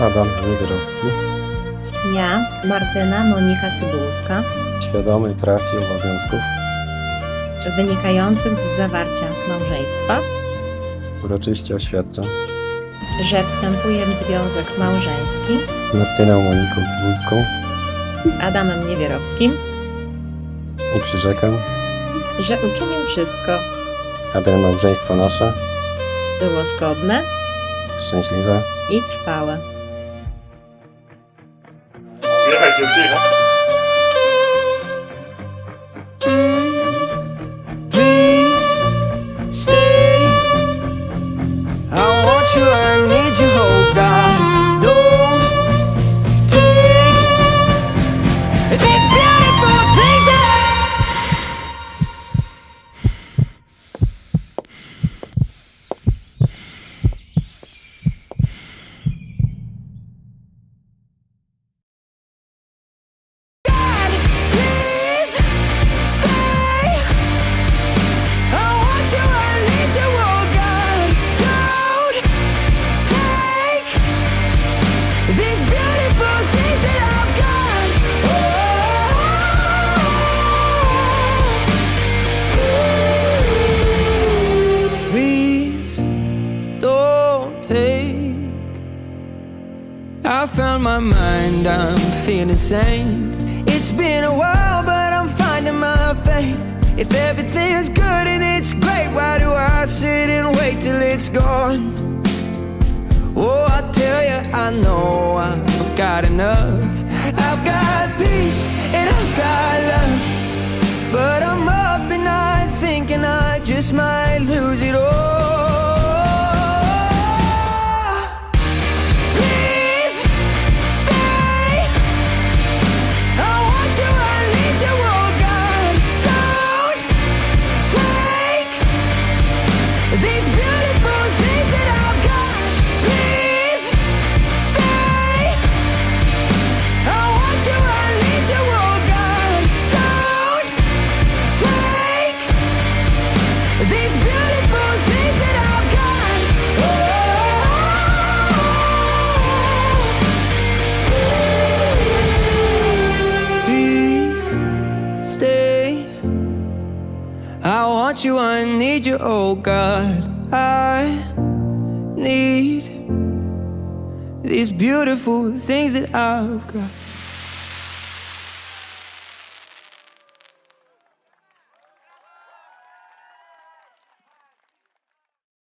Adam Niewierowski, Ja, Martyna Monika Cybulska, świadomy praw i obowiązków, wynikających z zawarcia małżeństwa, uroczyście oświadczam. Że wstępuję w związek małżeński. Z Martyną Moniką Cybulską. Z Adamem Niewierowskim, i przyrzekam, że uczynię wszystko, aby małżeństwo nasze było zgodne szczęśliwe i trwałe. 여기가 I found my mind, I'm feeling sane. It's been a while, but I'm finding my faith. If everything's good and it's great, why do I sit and wait till it's gone? Oh, I tell you, I know I've got enough. I've got peace and I've got love. But I'm up and night thinking I just might I want you, I need you, oh God. I need these beautiful things that I've got.